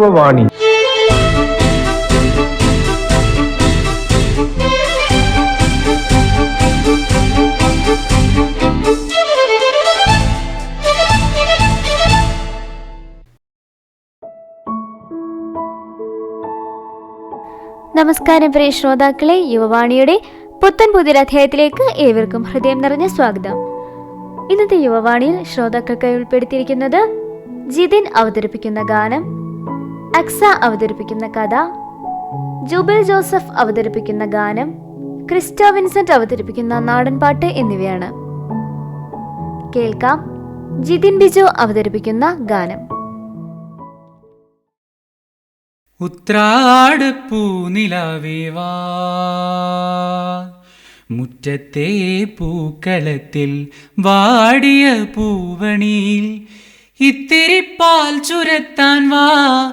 യുവവാണി നമസ്കാരം പ്രിയ ശ്രോതാക്കളെ യുവവാണിയുടെ പുത്തൻ അധ്യായത്തിലേക്ക് ഏവർക്കും ഹൃദയം നിറഞ്ഞ സ്വാഗതം. ഇന്നത്തെ യുവവാണിയിൽ ശ്രോതാക്കൾക്കായി ഉൾപ്പെടുത്തിയിരിക്കുന്നത് ജിതിൻ അവതരിപ്പിക്കുന്ന ഗാനം അക്സ അവതരിപ്പിക്കുന്ന കഥ ജുബിൽ ജോസഫ് അവതരിപ്പിക്കുന്ന ഗാനം ക്രിസ്റ്റ വിൻസെന്റ് അവതരിപ്പിക്കുന്ന നാടൻപാട്ട് എന്നിവയാണ്. കേൾക്കാം ജിതിൻ ബിജു അവതരിപ്പിക്കുന്ന ഗാനം. ഉത്രാടപ്പൂനിലാവേവാ മുറ്റത്തെ പൂക്കളത്തിൽ വാടിയ പൂവണിയിൽ ഇത്തിരി പാൽ ചുരത്താൻ വാ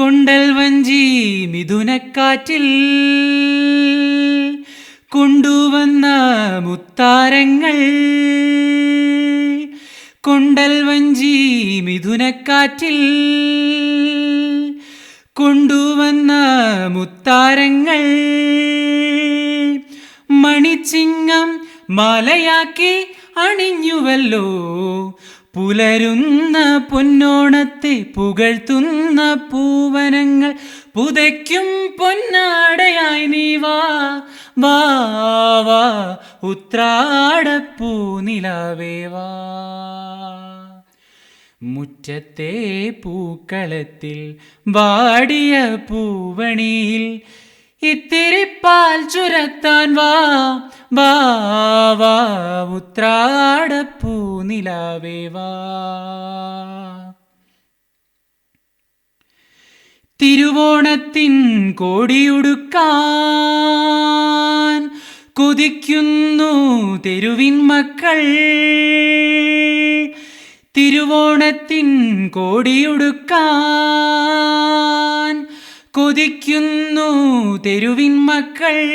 കൊണ്ടൽ വഞ്ചി മിഥുനക്കാറ്റിൽ കൊണ്ടുവന്ന മുത്താരങ്ങൾ. കൊണ്ടൽ വഞ്ചി മിഥുനക്കാറ്റിൽ കൊണ്ടുവന്ന മുത്താരങ്ങൾ. മണിച്ചിങ്ങം മാലയാക്കി അണിഞ്ഞുവല്ലോ. പുലരുന്ന പൊന്നോണത്തെ പുകഴ്ത്തുന്ന പൂവനങ്ങൾ പുതയ്ക്കും പൊന്നാടയായി നീ വാ വാ വാ. ഉത്രാടപ്പൂനിലാവേ വാ. മുറ്റത്തെ പൂക്കളത്തിൽ വാടിയ പൂവണിയിൽ ഇത്തിരി പാൽ ചുരത്താൻ വാ. വാ വാ വാ. തിരുവോണത്തിൻ കോടിയുടുക്കാൻ കൊതിക്കുന്നു തെരുവിൻ മക്കൾ. തിരുവോണത്തിൻ കോടിയുടുക്കാൻ കൊതിക്കുന്നു തെരുവിൻ മക്കൾ.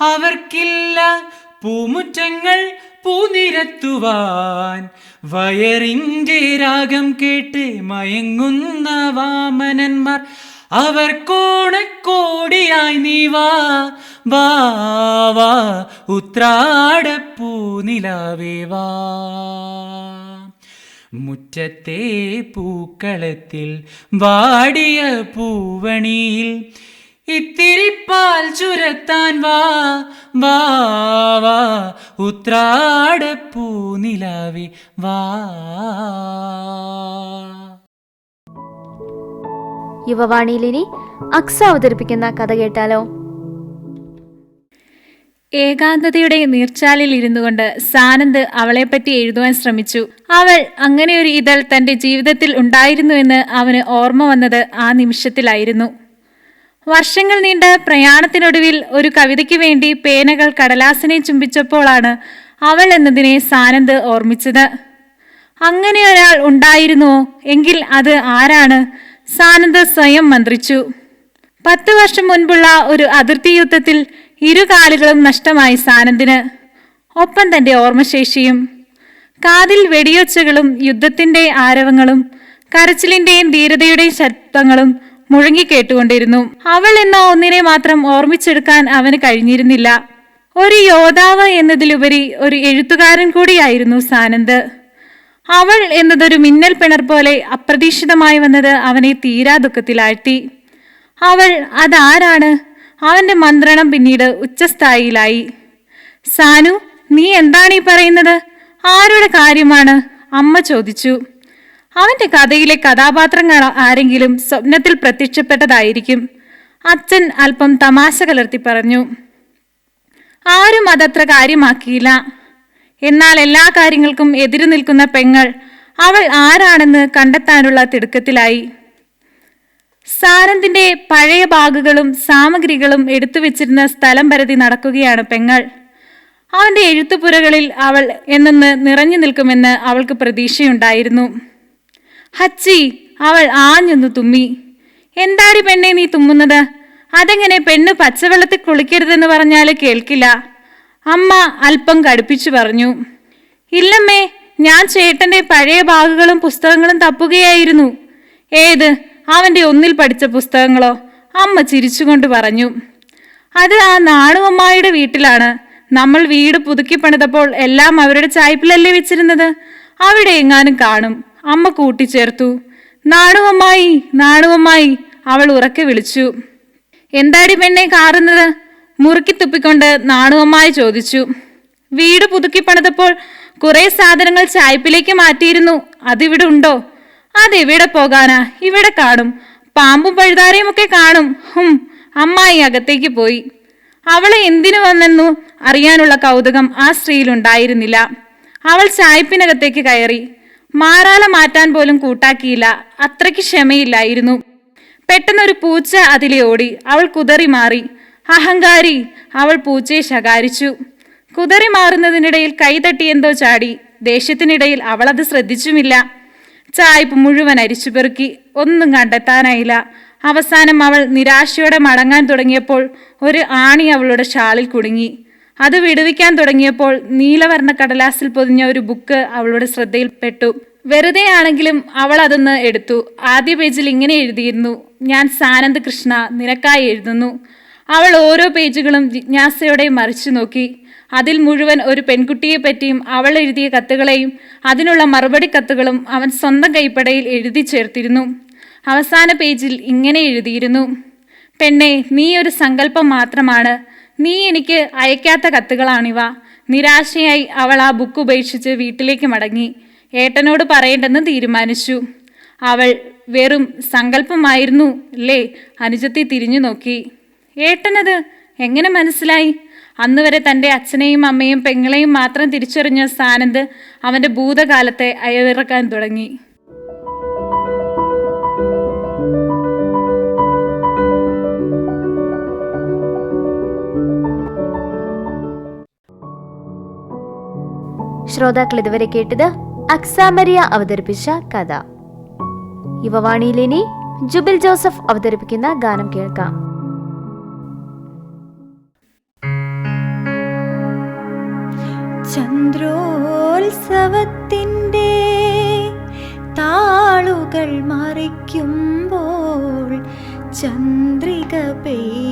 അവർക്കില്ല പൂമുറ്റങ്ങൾ പൂനിരത്തുവാൻ. വയറിന്റെ രാഗം കേട്ട് മയങ്ങുന്ന വാമനന്മാർ അവർ കോണക്കോടിയായി നീ വാ വാ ഉത്രാടപ്പൂ ഉത്രാടപ്പൂനിലാവേ വാ. മുറ്റത്തെ പൂക്കളത്തിൽ വാടിയ പൂവണിയിൽ ഇത്തിരി പാൽ ചുരത്താൻ വാ വാ വാ. പൂനിലാവി വാ. യുവവാണിയിലിനി അക്സ അവതരിപ്പിക്കുന്ന കഥ കേട്ടാലോ? ഏകാന്തതയുടെ നീർച്ചാലിൽ ഇരുന്നു കൊണ്ട് സാനന്ദ് അവളെപ്പറ്റി എഴുതുവാൻ ശ്രമിച്ചു. അവൾ അങ്ങനെ ഒരു ഇതൾ തന്റെ ജീവിതത്തിൽ ഉണ്ടായിരുന്നുവെന്ന് അവന് ഓർമ്മ വന്നത് ആ നിമിഷത്തിലായിരുന്നു. വർഷങ്ങൾ നീണ്ട പ്രയാണത്തിനൊടുവിൽ ഒരു കവിതയ്ക്ക് വേണ്ടി പേനകൾ കടലാസിനെ ചുംബിച്ചപ്പോഴാണ് അവൾ എന്നതിനെ സാനന്ദ് ഓർമ്മിച്ചത്. അങ്ങനെ ഒരാൾ ഉണ്ടായിരുന്നുവോ എങ്കിൽ അത് ആരാണ്? സാനന്ദ് സ്വയം മന്ത്രിച്ചു. പത്ത് വർഷം മുൻപുള്ള ഒരു അതിർത്തി യുദ്ധത്തിൽ ഇരു കാലുകളും നഷ്ടമായി സാനന്ദിന് ഒപ്പം തന്റെ ഓർമ്മശേഷിയും കാതിൽ വെടിയൊച്ചകളും യുദ്ധത്തിന്റെ ആരവങ്ങളും കരച്ചിലിന്റെയും ധീരതയുടെയും ശബ്ദങ്ങളും മുഴങ്ങിക്കേട്ടുകൊണ്ടിരുന്നു. അവൾ എന്ന ഒന്നിനെ മാത്രം ഓർമ്മിച്ചെടുക്കാൻ അവന് കഴിഞ്ഞിരുന്നില്ല. ഒരു യോദ്ധാവ് എന്നതിലുപരി ഒരു എഴുത്തുകാരൻ കൂടിയായിരുന്നു സാനന്ദ്. അവൾ എന്നതൊരു മിന്നൽ പിണർ പോലെ അപ്രതീക്ഷിതമായി വന്നത് അവനെ തീരാ ദുഃഖത്തിലാഴ്ത്തി അവൾ അതാരാണ്? അവന്റെ മന്ത്രണം പിന്നീട് ഉച്ചസ്ഥായിലായി. സാനു നീ എന്താണ് ഈ പറയുന്നത്? ആരുടെ കാര്യമാണ്? അമ്മ ചോദിച്ചു. അവന്റെ കഥയിലെ കഥാപാത്രങ്ങൾ ആരെങ്കിലും സ്വപ്നത്തിൽ പ്രത്യക്ഷപ്പെട്ടതായിരിക്കും അച്ഛൻ അല്പം തമാശ കലർത്തി പറഞ്ഞു. ആരും അതത്ര കാര്യമാക്കിയില്ല. എന്നാൽ എല്ലാ കാര്യങ്ങൾക്കും എതിരു നിൽക്കുന്ന പെങ്ങൾ അവൾ ആരാണെന്ന് കണ്ടെത്താനുള്ള തിടുക്കത്തിലായി. സാനന്ദിന്റെ പഴയ ബാഗുകളും സാമഗ്രികളും എടുത്തു വെച്ചിരുന്ന സ്ഥലം പരതി നടക്കുകയാണ് പെങ്ങൾ. അവന്റെ എഴുത്തുപുരകളിൽ അവൾ എന്നെന്ന് നിറഞ്ഞു നിൽക്കുമെന്ന് അവൾക്ക് പ്രതീക്ഷയുണ്ടായിരുന്നു. ഹച്ചി അവൾ ആഞ്ഞൊന്നു തുമ്മി. എന്താടി പെണ്ണെ നീ തുമ്മുന്നത്? അതെങ്ങനെ പെണ്ണ് പച്ചവെള്ളത്തിൽ കുളിക്കരുതെന്ന് പറഞ്ഞാൽ കേൾക്കില്ല. അമ്മ അല്പം കടുപ്പിച്ചു പറഞ്ഞു. ഇല്ലമ്മേ ഞാൻ ചേട്ടന്റെ പഴയ ബാഗുകളും പുസ്തകങ്ങളും തപ്പുകയായിരുന്നു. ഏത്? അവന്റെ ഒന്നിൽ പഠിച്ച പുസ്തകങ്ങളോ അമ്മ ചിരിച്ചുകൊണ്ട് പറഞ്ഞു. അത് ആ നാണുവമ്മായുടെ വീട്ടിലാണ്. നമ്മൾ വീട് പുതുക്കി പണിതപ്പോൾ എല്ലാം അവരുടെ ചായ്പിലല്ലേ വെച്ചിരുന്നത്? അവിടെ എങ്ങാനും കാണും. അമ്മ കൂട്ടിച്ചേർത്തു. നാണുവമ്മായി നാണുവമ്മായി അവൾ ഉറക്കെ വിളിച്ചു. എന്താടി പെണ്ണെ കാറുന്നത്? മുറുക്കി തുപ്പിക്കൊണ്ട് നാണുവമ്മായി ചോദിച്ചു. വീട് പുതുക്കി പണിതപ്പോൾ കുറെ സാധനങ്ങൾ ചായ്പിലേക്ക് മാറ്റിയിരുന്നു. അതിവിടെ ഉണ്ടോ? അതെവിടെ പോകാനാ? ഇവിടെ കാണും. പാമ്പും പഴുതാരയും ഒക്കെ കാണും. ഹും അമ്മായി അകത്തേക്ക് പോയി. അവളെ എന്തിനു വന്നെന്നു അറിയാനുള്ള കൗതുകം ആ സ്ത്രീയിലുണ്ടായിരുന്നില്ല അവൾ ചായ്പിനകത്തേക്ക് കയറി. മാറാല മാറ്റാൻ പോലും കൂട്ടാക്കിയില്ല. അത്രയ്ക്ക് ക്ഷമയില്ലായിരുന്നു. പെട്ടെന്നൊരു പൂച്ച അതിലെ ഓടി. അവൾ കുതറി മാറി. അഹങ്കാരി അവൾ പൂച്ചയെ ശകാരിച്ചു. കുതറി മാറുന്നതിനിടയിൽ കൈതട്ടി എന്തോ ചാടി. ദേഷ്യത്തിനിടയിൽ അവളത് ശ്രദ്ധിച്ചുമില്ല. ചായ്പ് മുഴുവൻ അരിച്ചു പെറുക്കി ഒന്നും കണ്ടെത്താനായില്ല. അവസാനം അവൾ നിരാശയോടെ മടങ്ങാൻ തുടങ്ങിയപ്പോൾ ഒരു ആണി അവളുടെ ഷാളിൽ കുടുങ്ങി. അത് വിടുവിക്കാൻ തുടങ്ങിയപ്പോൾ നീലവർണ കടലാസിൽ പൊതിഞ്ഞ ഒരു ബുക്ക് അവളുടെ ശ്രദ്ധയിൽപ്പെട്ടു വെറുതെ ആണെങ്കിലും അവൾ അതൊന്ന് എടുത്തു. ആദ്യ പേജിൽ ഇങ്ങനെ എഴുതിയിരുന്നു ഞാൻ സാനന്ദ് കൃഷ്ണ നിനക്കായി എഴുതുന്നു. അവൾ ഓരോ പേജുകളും ജിജ്ഞാസയോടെ മറിച്ചു നോക്കി. അതിൽ മുഴുവൻ ഒരു പെൺകുട്ടിയെപ്പറ്റിയും അവൾ എഴുതിയ കത്തുകളെയും അതിനുള്ള മറുപടി കത്തുകളും അവൻ സ്വന്തം കൈപ്പടയിൽ എഴുതി ചേർത്തിരുന്നു. അവസാന പേജിൽ ഇങ്ങനെ എഴുതിയിരുന്നു. പെണ്ണെ നീ ഒരു സങ്കല്പം മാത്രമാണ്. നീ എനിക്ക് അയക്കാത്ത കത്തുകളാണിവ. നിരാശയായി അവൾ ആ ബുക്ക് ഉപേക്ഷിച്ച് വീട്ടിലേക്ക് മടങ്ങി. ഏട്ടനോട് പറയേണ്ടെന്ന് തീരുമാനിച്ചു. അവൾ വെറും സങ്കല്പമായിരുന്നു അല്ലേ അനുജത്തി തിരിഞ്ഞു നോക്കി ഏട്ടനത് എങ്ങനെ മനസ്സിലായി? അന്ന് വരെ തന്റെ അച്ഛനെയും അമ്മയും പെങ്ങളെയും മാത്രം തിരിച്ചറിഞ്ഞ സാനന്ദ് അവന്റെ ഭൂതകാലത്തെ അയവിറക്കാൻ തുടങ്ങി. ശ്രോതാക്കൾ ഇതുവരെ കേട്ടത് അക്സാമരിയ അവതരിപ്പിച്ച കഥ. യുവവാണിയിലിനി ജുബിൽ ജോസഫ് അവതരിപ്പിക്കുന്ന ഗാനം കേൾക്കാം. ചന്ദ്രോത്സവത്തിന്റെ താളുകൾ മറിക്കുമ്പോൾ ചന്ദ്രിക പെയ്യുകയായിരുന്നു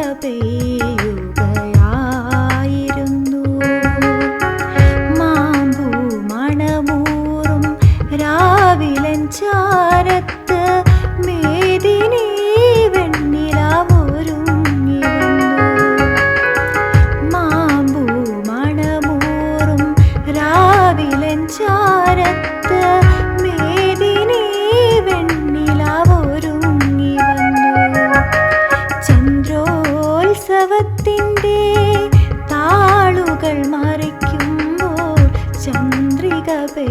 ചന്ദ്രിക தபை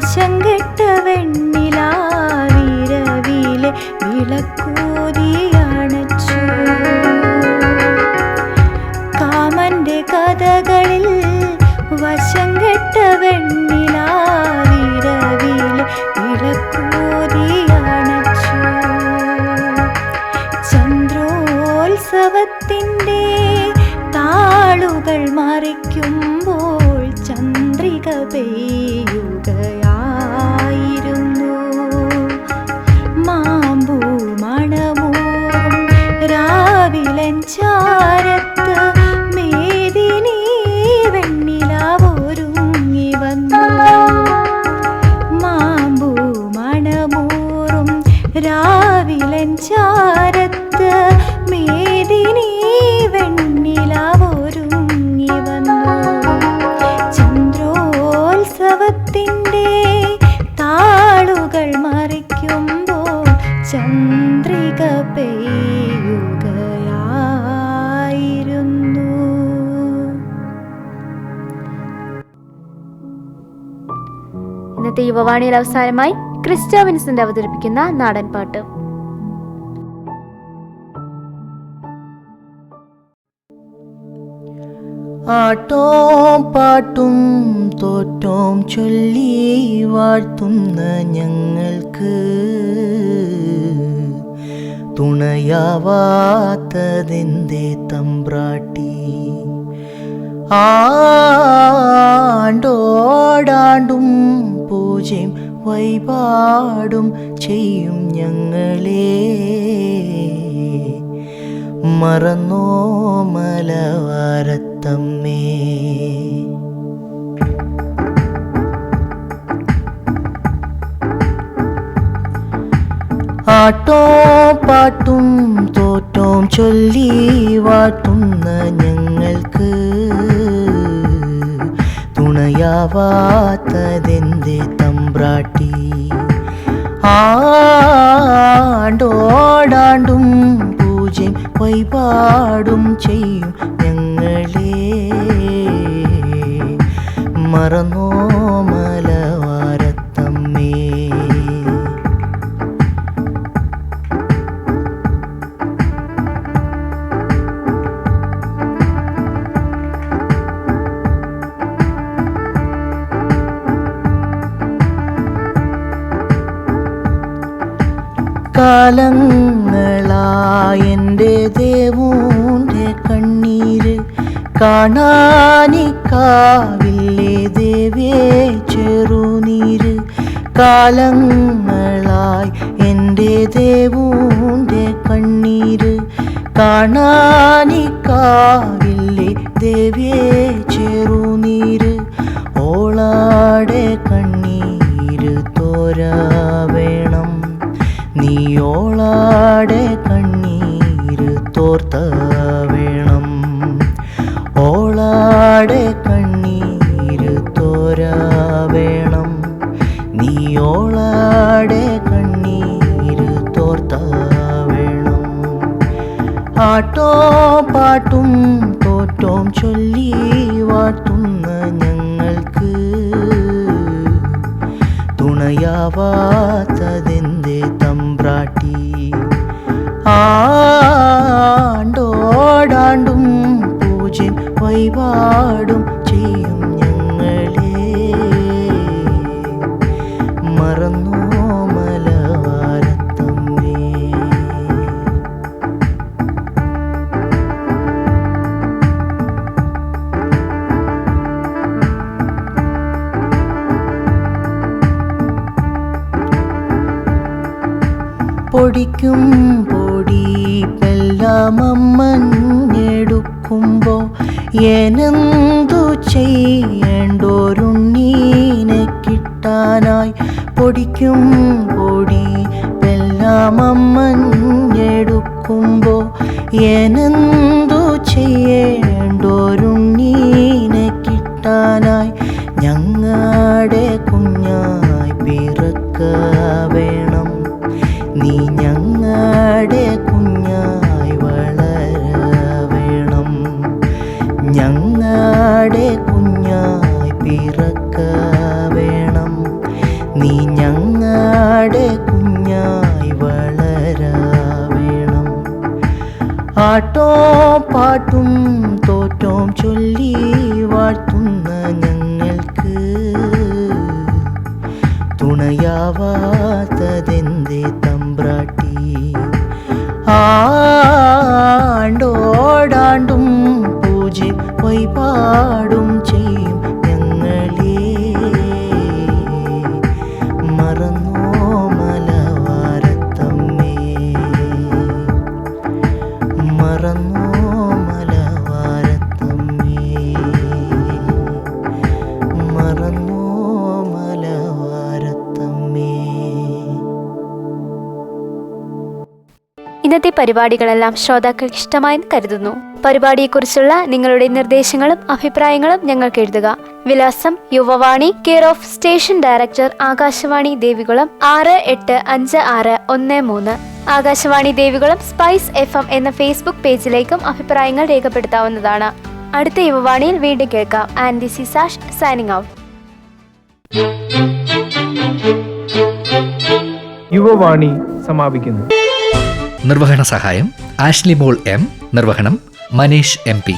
Trên യുവവാണിയിൽ അവസാനമായി ക്രിസ്റ്റ വിൻസെന്റ് അവതരിപ്പിക്കുന്ന നാടൻ പാട്ട്. ആട്ടോം പാട്ടും തോറ്റോം ചൊല്ലി വാഴ്ത്തുന്ന ഞങ്ങൾക്ക് തുണയാവാത്തതെന്തേ തമ്പ്രാട്ടി? ആണ്ടോടാണ്ടും പൂജയും വഴിപാടും ചെയ്യും ഞങ്ങളെ. മറന്നോ മലവാരത്തമ്മേ. ആട്ടോ പാട്ടും തോറ്റോം ചൊല്ലി വാട്ടുന്ന ഞങ്ങൾക്ക് തുണയാവാത്തതെന്തേ തമ്പ്രാട്ടി? ആണ്ടോടാണ്ടും പൂജയും വൈപാടും ചെയ്യും ഞങ്ങളെ. മറന്നോ കാലങ്ങളായെന്റെ ദേവൂന്റെ കണ്ണീര് കാണാനിക്കാവില്ലേ ദേവേ ചെറുനീര്? കാലങ്ങളായി എന്റെ ദേവൂന്റെ കണ്ണീര് കാണാനിക്കാവില്ലേ ദേവേ ചെറുനീര്? ഓളാടെ കണ്ണീര് തോരാ നീയോളാടെ കണ്ണീര് തോർത്ത വേണം. ഓളാടെ കണ്ണീര് തോരാ വേണം. നീ ഓളാടെ കണ്ണീര് തോർത്ത വേണം. ആട്ടോ പാട്ടും തോറ്റോം ചൊല്ലി വാട്ടുന്ന ഞങ്ങൾക്ക് തുണയാവാത്തതെന്തേ തമ്പ്രാട്ടി ആണ്ടോടാണ്ടും പൂജ്യം വഴിപാടും ചെയ്യും ഞങ്ങളെ. മറന്നോ മലവാരത്തമ്മേ. പൊടിക്കും പൊടി പെല്ലാമമ്മഞ്ഞെടുക്കുമ്പോ എനെന്തു ചെയ്യേണ്ടോരുണ്ണീനെ കിട്ടാനായി പൊടിക്കും പൊടി പെല്ലാമമ്മഞ്ഞെടുക്കുമ്പോ എനെന്തു ചെയ്യേണ്ടോരുണ്ണീനെ കിട്ടാനായി ഞങ്ങളുടെ കുഞ്ഞായി പിറക്ക വേണം നീ ആണ്ടോടാണ്ടും പൂജി വൈപാടും ചെയ്യും പരിപാടികളെല്ലാം ശ്രോതാക്കൾക്ക് ഇഷ്ടമായെന്ന് കരുതുന്നു. പരിപാടിയെക്കുറിച്ചുള്ള നിങ്ങളുടെ നിർദ്ദേശങ്ങളും അഭിപ്രായങ്ങളും ഞങ്ങൾക്ക് എഴുതുക. വിലാസം Yuvavani care of station director Akashvani Devikulam ആറ് എട്ട് അഞ്ച് ആറ് ഒന്ന് മൂന്ന്. Akashvani Devikulam spice F M എന്ന ഫേസ്ബുക്ക് പേജിലേക്കും അഭിപ്രായങ്ങൾ രേഖപ്പെടുത്താവുന്നതാണ്. അടുത്ത യുവവാണിയിൽ വീണ്ടും കേൾക്കാം. And this signing out Yuvavani സമാപിക്കുന്നു. നിർവഹണ സഹായം ആഷ്ലി മോൾ എം നിർവഹണം മനീഷ് എം പി.